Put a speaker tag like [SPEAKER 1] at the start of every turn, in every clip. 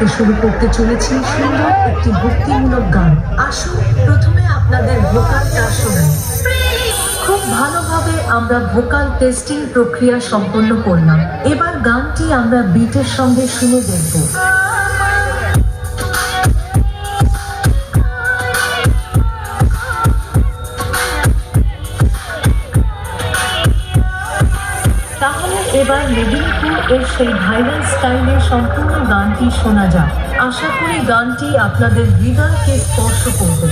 [SPEAKER 1] থেকে শুরু করতে চলেছি সুন্দর একটি ভক্তিমূলক গান। আসুন, প্রথমে আপনাদের ভোকালটা শোনাই। খুব ভালোভাবে আমরা ভোকাল টেস্টিং প্রক্রিয়া সম্পন্ন করলাম। এবার গানটি আমরা বিটের সঙ্গে শুনে দেখব। এর সেই ভাইরাল স্টাইলে সম্পূর্ণ গানটি শোনা যাক। আশা করি গানটি আপনাদের হৃদয়কে স্পর্শ করবে।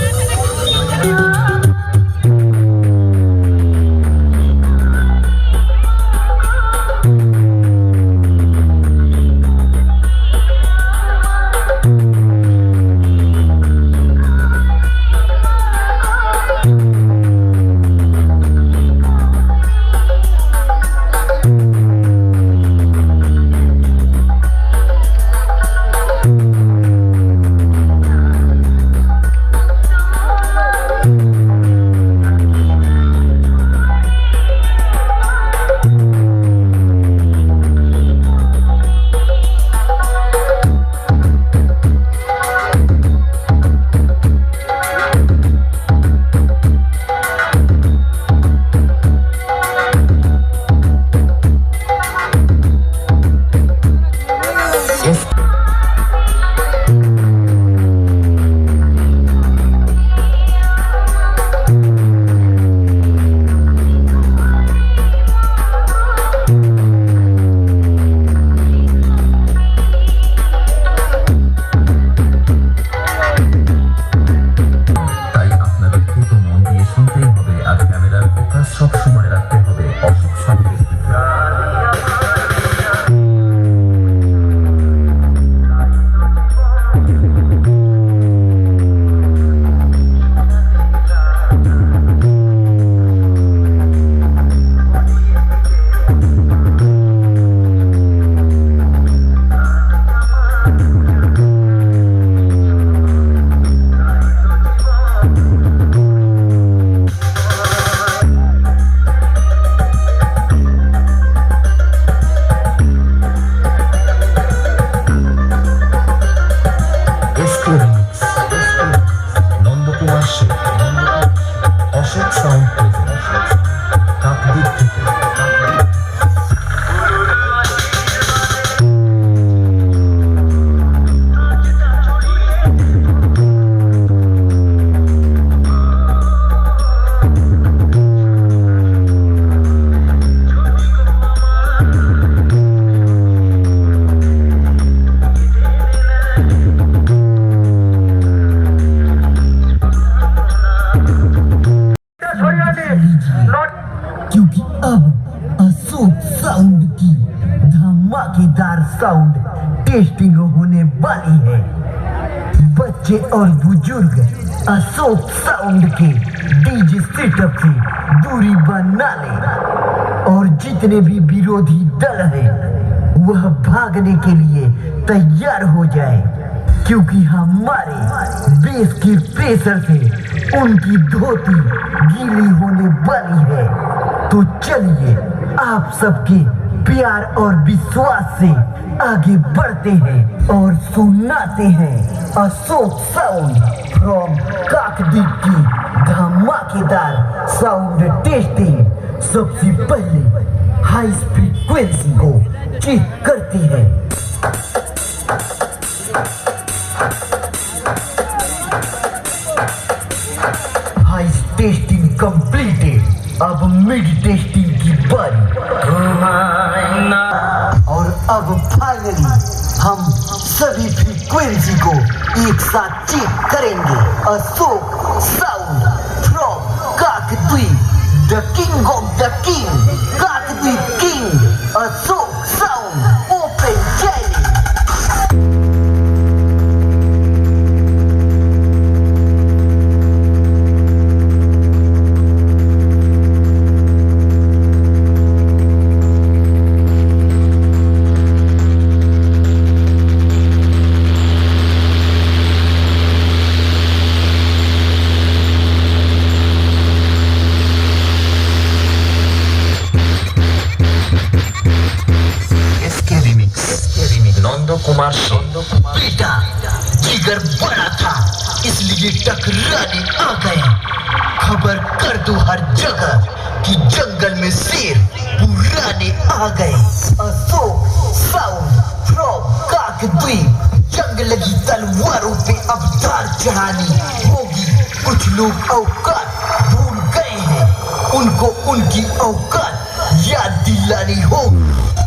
[SPEAKER 2] क्योंकि अब अशोक साउंड की धमाकेदार साउंड टेस्टिंग होने वाली है। बच्चे और बुज़ुर्ग अशोक साउंड के डीजे सेटअप से दूरी बना ले। और जितने भी विरोधी दल हैं, वह भागने के लिए तैयार हो जाए। क्योंकि हमारे बेस के प्रेशर से उनकी धोती गीली होने वाली है। तो चलिए, आप सबके प्यार और विश्वास से आगे बढ़ते हैं और सुनाते हैं अशोक साउंड फ्रॉम काकदीप की धमाकेदार साउंड टेस्टिंग सबसे पहले हाई फ्रीक्वेंसी को चेक करती हैं। कंप्लीटेड अब मिड टेस्टिंग की बारी और अब फाइनली हम सभी फ्रीक्वेंसी को एक साथ चेक करेंगे। अशोक साउंड
[SPEAKER 3] कुमार
[SPEAKER 2] बेटा, जिगर बड़ा था, इसलिए टकराने आ गए। खबर कर दो हर जगह कि जंगल में शेर पुराने आ गए। अशोक, साउंड फ्रॉम काकद्वीप जंग लगी तलवारों पे अब धार चढ़ानी होगी। कुछ लोग औकात भूल गए हैं। उनको उनकी औकात याद दिलानी होगी।